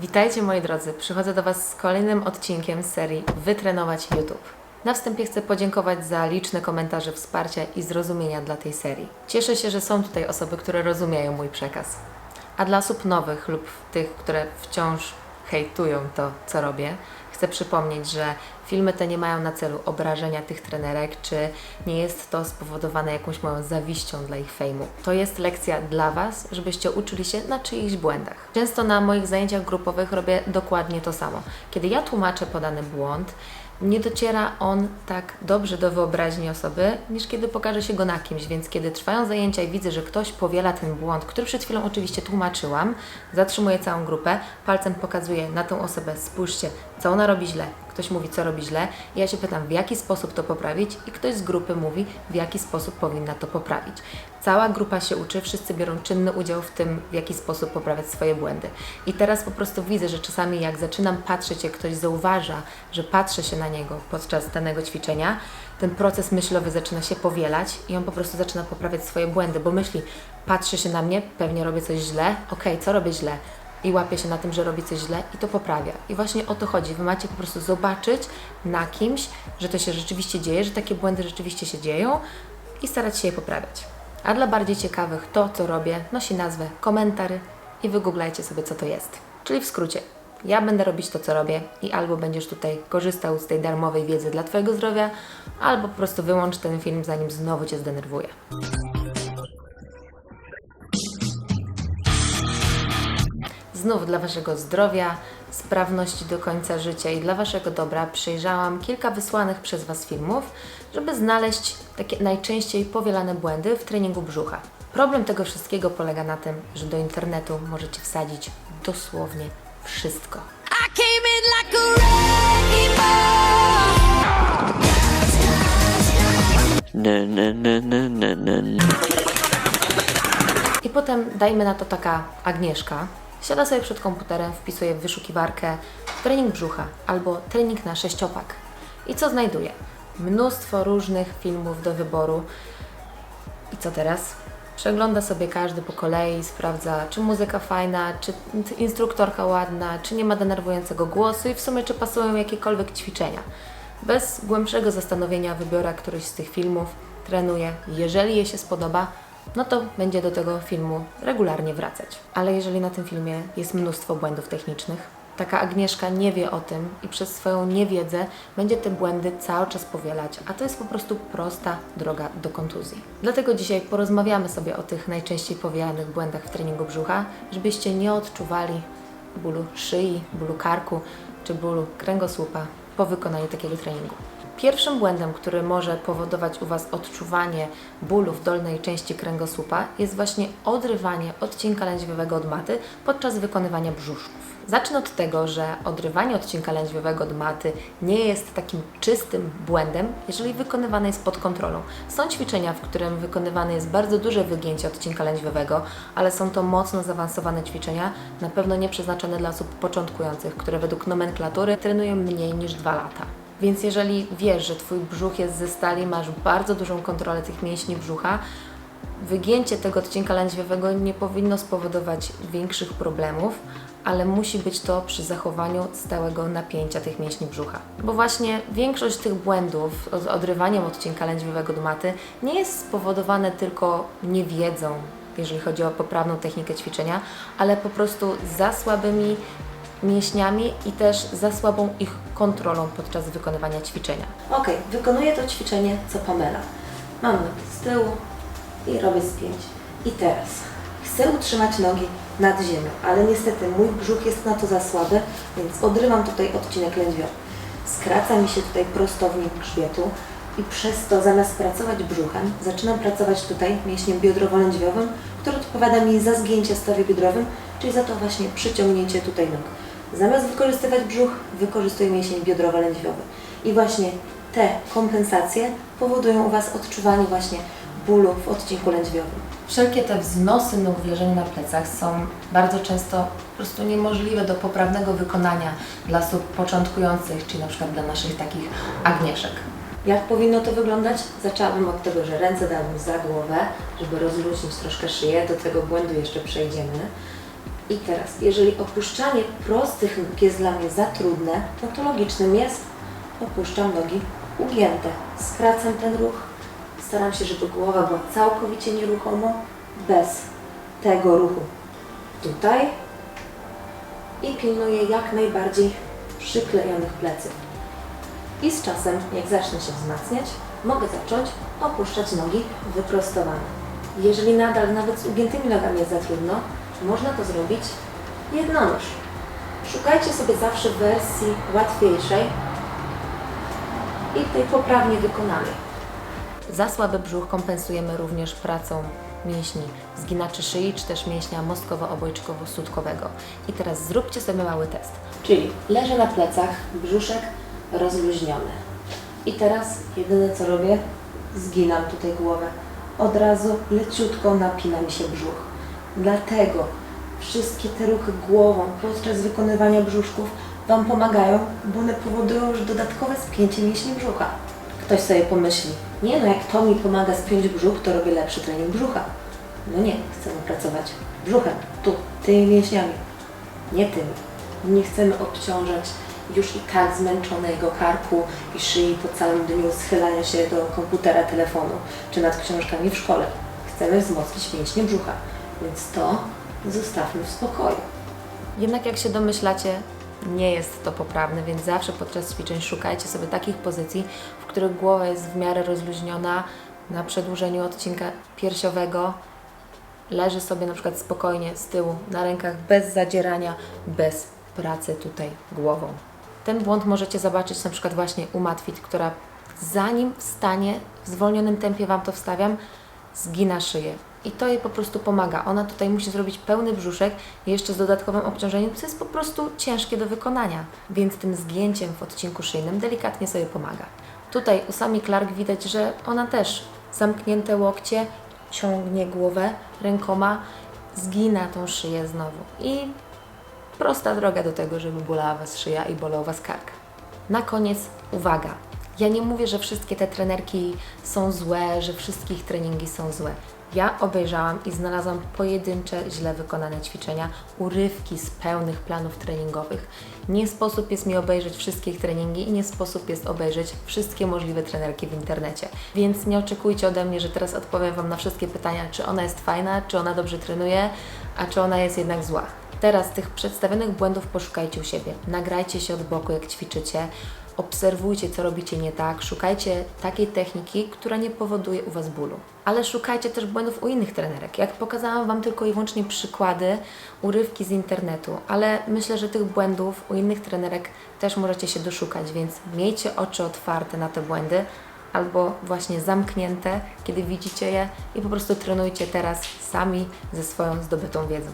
Witajcie moi drodzy, przychodzę do Was z kolejnym odcinkiem serii Wytrenować YouTube. Na wstępie chcę podziękować za liczne komentarze wsparcia i zrozumienia dla tej serii. Cieszę się, że są tutaj osoby, które rozumieją mój przekaz. A dla osób nowych lub tych, które wciąż hejtują to, co robię, chcę przypomnieć, że filmy te nie mają na celu obrażenia tych trenerek, czy nie jest to spowodowane jakąś moją zawiścią dla ich fejmu. To jest lekcja dla Was, żebyście uczyli się na czyichś błędach. Często na moich zajęciach grupowych robię dokładnie to samo. Kiedy ja tłumaczę podany błąd, nie dociera on tak dobrze do wyobraźni osoby, niż kiedy pokaże się go na kimś, więc kiedy trwają zajęcia i widzę, że ktoś powiela ten błąd, który przed chwilą oczywiście tłumaczyłam, zatrzymuję całą grupę, palcem pokazuję na tą osobę, spójrzcie, co ona robi źle. Ktoś mówi, co robi źle, ja się pytam, w jaki sposób to poprawić, i ktoś z grupy mówi, w jaki sposób powinna to poprawić. Cała grupa się uczy, wszyscy biorą czynny udział w tym, w jaki sposób poprawiać swoje błędy. I teraz po prostu widzę, że czasami jak zaczynam patrzeć, jak ktoś zauważa, że patrzę się na niego podczas danego ćwiczenia, ten proces myślowy zaczyna się powielać i on po prostu zaczyna poprawiać swoje błędy, bo myśli, patrzy się na mnie, pewnie robię coś źle, okej, co robię źle? I łapie się na tym, że robi coś źle i to poprawia. I właśnie o to chodzi. Wy macie po prostu zobaczyć na kimś, że to się rzeczywiście dzieje, że takie błędy rzeczywiście się dzieją i starać się je poprawiać. A dla bardziej ciekawych to, co robię, nosi nazwę komentary i wygooglajcie sobie, co to jest. Czyli w skrócie, ja będę robić to, co robię i albo będziesz tutaj korzystał z tej darmowej wiedzy dla Twojego zdrowia, albo po prostu wyłącz ten film, zanim znowu Cię zdenerwuję. Znów dla Waszego zdrowia, sprawności do końca życia i dla Waszego dobra przejrzałam kilka wysłanych przez Was filmów, żeby znaleźć takie najczęściej powielane błędy w treningu brzucha. Problem tego wszystkiego polega na tym, że do internetu możecie wsadzić dosłownie wszystko. I potem dajmy na to taka Agnieszka. Siada sobie przed komputerem, wpisuje w wyszukiwarkę trening brzucha albo trening na sześciopak. I co znajduje? Mnóstwo różnych filmów do wyboru. I co teraz? Przegląda sobie każdy po kolei, sprawdza, czy muzyka fajna, czy instruktorka ładna, czy nie ma denerwującego głosu i w sumie, czy pasują jakiekolwiek ćwiczenia. Bez głębszego zastanowienia wybiora któryś z tych filmów, trenuje. Jeżeli jej się spodoba, no to będzie do tego filmu regularnie wracać. Ale jeżeli na tym filmie jest mnóstwo błędów technicznych, taka Agnieszka nie wie o tym i przez swoją niewiedzę będzie te błędy cały czas powielać, a to jest po prostu prosta droga do kontuzji. Dlatego dzisiaj porozmawiamy sobie o tych najczęściej powielanych błędach w treningu brzucha, żebyście nie odczuwali bólu szyi, bólu karku czy bólu kręgosłupa po wykonaniu takiego treningu. Pierwszym błędem, który może powodować u Was odczuwanie bólu w dolnej części kręgosłupa, jest właśnie odrywanie odcinka lędźwiowego od maty podczas wykonywania brzuszków. Zacznę od tego, że odrywanie odcinka lędźwiowego od maty nie jest takim czystym błędem, jeżeli wykonywane jest pod kontrolą. Są ćwiczenia, w którym wykonywane jest bardzo duże wygięcie odcinka lędźwiowego, ale są to mocno zaawansowane ćwiczenia, na pewno nie przeznaczone dla osób początkujących, które według nomenklatury trenują mniej niż 2 lata. Więc jeżeli wiesz, że Twój brzuch jest ze stali, masz bardzo dużą kontrolę tych mięśni brzucha, wygięcie tego odcinka lędźwiowego nie powinno spowodować większych problemów, ale musi być to przy zachowaniu stałego napięcia tych mięśni brzucha. Bo właśnie większość tych błędów z odrywaniem odcinka lędźwiowego do maty nie jest spowodowane tylko niewiedzą, jeżeli chodzi o poprawną technikę ćwiczenia, ale po prostu za słabymi mięśniami i też za słabą ich kontrolą podczas wykonywania ćwiczenia. Ok, wykonuję to ćwiczenie co Pamela. Mam nogi z tyłu i robię spięć. I teraz chcę utrzymać nogi nad ziemią, ale niestety mój brzuch jest na to za słaby, więc odrywam tutaj odcinek lędźwiowy. Skraca mi się tutaj prostownik grzbietu i przez to zamiast pracować brzuchem, zaczynam pracować tutaj mięśniem biodrowo-lędźwiowym, który odpowiada mi za zgięcie stawie biodrowym, czyli za to właśnie przyciągnięcie tutaj nóg. Zamiast wykorzystywać brzuch, wykorzystuję mięsień biodrowo-lędźwiowy. I właśnie te kompensacje powodują u Was odczuwanie właśnie bólu w odcinku lędźwiowym. Wszelkie te wznosy nóg w leżeniu na plecach są bardzo często po prostu niemożliwe do poprawnego wykonania dla osób początkujących, czyli na przykład dla naszych takich Agnieszek. Jak powinno to wyglądać? Zaczęłabym od tego, że ręce dałabym za głowę, żeby rozluźnić troszkę szyję. Do tego błędu jeszcze przejdziemy. I teraz, jeżeli opuszczanie prostych nóg jest dla mnie za trudne, no to logicznym jest, opuszczam nogi ugięte. Skracam ten ruch, staram się, żeby głowa była całkowicie nieruchomo, bez tego ruchu. Tutaj i pilnuję jak najbardziej przyklejonych pleców. I z czasem, jak zacznę się wzmacniać, mogę zacząć opuszczać nogi wyprostowane. Jeżeli nadal nawet z ugiętymi nogami jest za trudno, można to zrobić jednonoż. Szukajcie sobie zawsze wersji łatwiejszej i tej poprawnie wykonanej. Za słaby brzuch kompensujemy również pracą mięśni zginaczy szyi, czy też mięśnia mostkowo-obojczykowo-sutkowego. I teraz zróbcie sobie mały test. Czyli leżę na plecach, brzuszek rozluźniony. I teraz jedyne co robię, zginam tutaj głowę. Od razu leciutko napina mi się brzuch. Dlatego wszystkie te ruchy głową podczas wykonywania brzuszków Wam pomagają, bo one powodują już dodatkowe spięcie mięśni brzucha. Ktoś sobie pomyśli, nie no jak to mi pomaga spiąć brzuch, to robię lepszy trening brzucha. No nie, chcemy pracować brzuchem, tu, tymi mięśniami, nie tymi. Nie chcemy obciążać już i tak zmęczonego karku i szyi po całym dniu schylania się do komputera, telefonu czy nad książkami w szkole. Chcemy wzmocnić mięśnie brzucha, więc to zostawmy w spokoju. Jednak jak się domyślacie, nie jest to poprawne, więc zawsze podczas ćwiczeń szukajcie sobie takich pozycji, w których głowa jest w miarę rozluźniona na przedłużeniu odcinka piersiowego. Leży sobie na przykład spokojnie z tyłu, na rękach, bez zadzierania, bez pracy tutaj głową. Ten błąd możecie zobaczyć na przykład właśnie u Matwit, która zanim wstanie, w zwolnionym tempie Wam to wstawiam, zgina szyję. I to jej po prostu pomaga. Ona tutaj musi zrobić pełny brzuszek jeszcze z dodatkowym obciążeniem, co jest po prostu ciężkie do wykonania. Więc tym zgięciem w odcinku szyjnym delikatnie sobie pomaga. Tutaj u Sami Clark widać, że ona też zamknięte łokcie, ciągnie głowę rękoma, zgina tą szyję znowu. I prosta droga do tego, żeby bolała Was szyja i bolał Was kark. Na koniec uwaga. Ja nie mówię, że wszystkie te trenerki są złe, że wszystkich treningi są złe. Ja obejrzałam i znalazłam pojedyncze, źle wykonane ćwiczenia, urywki z pełnych planów treningowych. Nie sposób jest mi obejrzeć wszystkie ich treningi i nie sposób jest obejrzeć wszystkie możliwe trenerki w internecie. Więc nie oczekujcie ode mnie, że teraz odpowiem Wam na wszystkie pytania, czy ona jest fajna, czy ona dobrze trenuje, a czy ona jest jednak zła. Teraz tych przedstawionych błędów poszukajcie u siebie. Nagrajcie się od boku, jak ćwiczycie. Obserwujcie, co robicie nie tak. Szukajcie takiej techniki, która nie powoduje u Was bólu. Ale szukajcie też błędów u innych trenerek. Jak pokazałam Wam tylko i wyłącznie przykłady, urywki z internetu, ale myślę, że tych błędów u innych trenerek też możecie się doszukać, więc miejcie oczy otwarte na te błędy albo właśnie zamknięte, kiedy widzicie je i po prostu trenujcie teraz sami ze swoją zdobytą wiedzą.